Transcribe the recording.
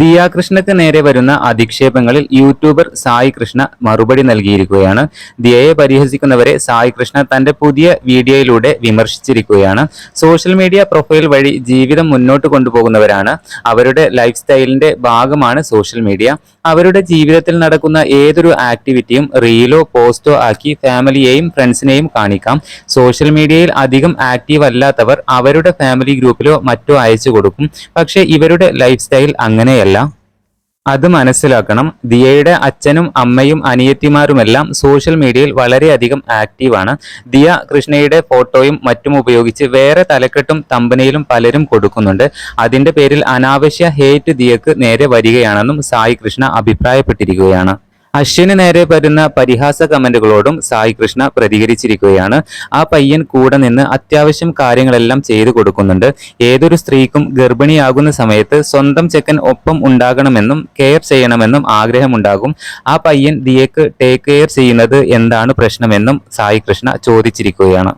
ദിയ കൃഷ്ണക്ക് നേരെ വരുന്ന അധിക്ഷേപങ്ങളിൽ യൂട്യൂബർ സായി കൃഷ്ണ മറുപടി നൽകിയിരിക്കുകയാണ്. ദിയയെ പരിഹസിക്കുന്നവരെ സായി കൃഷ്ണ തന്റെ പുതിയ വീഡിയോയിലൂടെ വിമർശിച്ചിരിക്കുകയാണ്. സോഷ്യൽ മീഡിയ പ്രൊഫൈൽ വഴി ജീവിതം മുന്നോട്ട് കൊണ്ടുപോകുന്നവരാണ്. അവരുടെ ലൈഫ് സ്റ്റൈലിന്റെ ഭാഗമാണ് സോഷ്യൽ മീഡിയ. അവരുടെ ജീവിതത്തിൽ നടക്കുന്ന ഏതൊരു ആക്ടിവിറ്റിയും റീലോ പോസ്റ്റോ ആക്കി ഫാമിലിയെയും ഫ്രണ്ട്സിനെയും കാണിക്കാം. സോഷ്യൽ മീഡിയയിൽ അധികം ആക്റ്റീവ് അല്ലാത്തവർ അവരുടെ ഫാമിലി ഗ്രൂപ്പിലോ മറ്റോ അയച്ചു കൊടുക്കും. പക്ഷേ ഇവരുടെ ലൈഫ് സ്റ്റൈൽ അങ്ങനെയല്ല. അത് മനസ്സിലാക്കണം. ദിയയുടെ അച്ഛനും അമ്മയും അനിയത്തിമാരുമെല്ലാം സോഷ്യൽ മീഡിയയിൽ വളരെയധികം ആക്റ്റീവാണ്. ദിയ കൃഷ്ണയുടെ ഫോട്ടോയും മറ്റും ഉപയോഗിച്ച് വേറെ തലക്കെട്ടും തമ്പനയിലും പലരും കൊടുക്കുന്നുണ്ട്. അതിന്റെ പേരിൽ അനാവശ്യ ഹേറ്റ് ദിയക്ക് നേരെ വരികയാണെന്നും സായി കൃഷ്ണ അഭിപ്രായപ്പെട്ടിരിക്കുകയാണ്. അശ്വിന് നേരെ വരുന്ന പരിഹാസ കമന്റുകളോടും സായി കൃഷ്ണ പ്രതികരിച്ചിരിക്കുകയാണ്. ആ പയ്യൻ കൂടെ നിന്ന് അത്യാവശ്യം കാര്യങ്ങളെല്ലാം ചെയ്തു കൊടുക്കുന്നുണ്ട്. ഏതൊരു സ്ത്രീക്കും ഗർഭിണിയാകുന്ന സമയത്ത് സ്വന്തം ചെക്കൻ ഒപ്പം ഉണ്ടാകണമെന്നും കെയർ ചെയ്യണമെന്നും ആഗ്രഹമുണ്ടാകും. ആ പയ്യൻ ദിയക്ക് ടേക്ക് കെയർ ചെയ്യുന്നത് എന്താണ് പ്രശ്നമെന്നും സായി കൃഷ്ണ ചോദിച്ചിരിക്കുകയാണ്.